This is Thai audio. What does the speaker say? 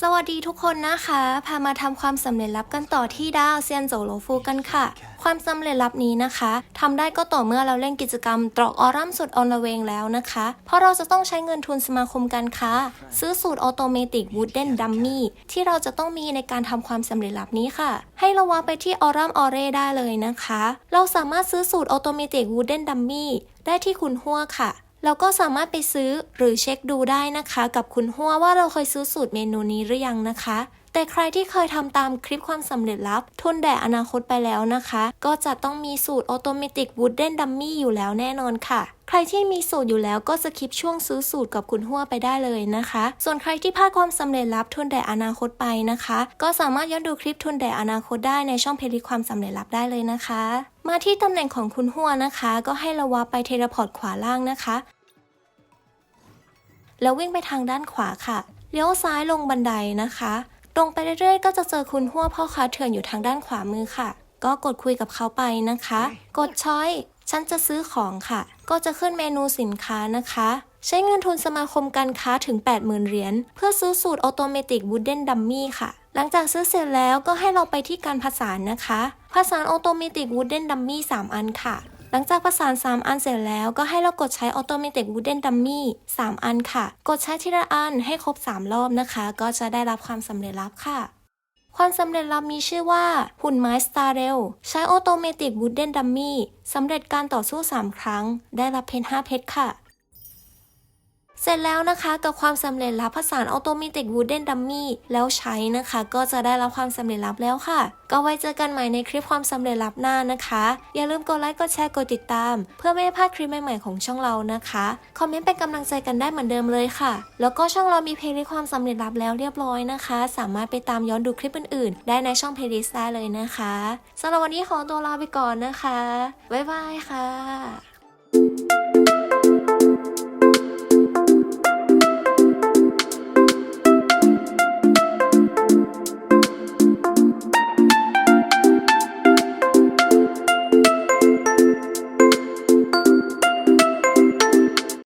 สวัสดีทุกคนนะคะ พามาทำความสำเร็จลับกันต่อที่ดาวเซียนโจโลฟูกันค่ะ ความสำเร็จลับนี้นะคะทำได้ก็ต่อเมื่อเราเล่นกิจกรรมตรอกออรัมสุดออนละเวงแล้วนะคะ เพราะเราจะต้องใช้เงินทุนสมาคมการค้า ซื้อสูตรออโตเมติกวูดเดนดัมมี่ที่เราจะต้องมีในการทำความสำเร็จลับนี้ค่ะ ให้เราวางไปที่ออรัมออเรได้เลยนะคะ เราสามารถซื้อสูตรออโตเมติกวูดเดนดัมมี่ได้ที่คุณหัวค่ะ เราก็สามารถไปซื้อหรือเช็คดูได้นะคะ กับคุณหัวว่าเราเคยซื้อสูตรเมนูนี้หรือยังนะคะ แต่ใครที่เคยทำตามคลิปความสำเร็จลับ ทุนแด่อนาคตไปแล้วนะคะ ก็จะต้องมีสูตรออโตเมติกวูดเดนดัมมี่อยู่แล้วแน่นอนค่ะ ใครที่มีสูตรอยู่แล้วก็สคิปช่วงซื้อสูตรกับคุณหัวไปได้เลยนะคะ ส่วนใครที่พลาดความสำเร็จลับทุนแด่อนาคตไปนะคะ ก็สามารถย้อนดูคลิปทุนแด่อนาคตได้ในช่องเพลย์ความสำเร็จลับได้เลยนะคะ มาที่ตำแหน่งของคุณหัวนะคะ ก็ให้ระวาไปเทเลพอร์ตขวาล่างนะคะ แล้ววิ่งไปทางด้านขวาค่ะ เลี้ยวซ้ายลงบันไดนะคะ ตรงไปเรื่อยๆ ก็จะเจอคุณหัวพ่อค้าเถื่อนอยู่ทางด้านขวามือค่ะ ก็กดคุยกับเขาไปนะคะ กดช้อยฉันจะซื้อของค่ะ ก็จะขึ้นเมนูสินค้านะคะ ใช้เงินทุนสมาคมการค้าถึง 80,000 เหรียญเพื่อซื้อสูตรออโตเมติกวูดเดนดัมมี่ค่ะ หลังจากซื้อเสร็จแล้วก็ให้เราไปที่การผสานนะคะ ผสานออโตเมติกวูดเดนดัมมี่3อันค่ะ หลังจากประสาน 3 อันเสร็จแล้วก็ให้เรากดใช้ Automatic Wooden Dummy 3อันค่ะ กดใช้ทีละอันให้ครบ 3 รอบนะคะ ก็จะได้รับความสำเร็จลับค่ะความสำเร็จลับมีชื่อว่า หุ่นไม้ Star Rail ใช้ Automatic Wooden Dummy สำเร็จการต่อสู้ 3 ครั้ง ได้รับเพชร5เพชรค่ะ เสร็จแล้วนะคะกับความสำเร็จลับผสาน Automatic Wooden Dummy แล้วใช้นะคะ ก็จะได้รับความสำเร็จลับแล้วค่ะ ก็ไว้เจอกันใหม่ในคลิปความสำเร็จลับหน้านะคะ อย่าลืมกดไลค์กดแชร์กดติดตาม เพื่อไม่ให้พลาดคลิปใหม่ๆของช่องเรานะคะคอมเมนต์เป็นกำลังใจกันได้เหมือนเดิมเลยค่ะ แล้วก็ช่องเรามีเพลย์ลิสต์ความสำเร็จลับแล้วเรียบร้อยนะคะ สามารถไปตามย้อนดูคลิปอื่นๆ ได้ในช่องเพลย์ลิสต์ได้เลยนะคะสำหรับวันนี้ขอตัวลาไปก่อนนะคะบ๊ายบายค่ะ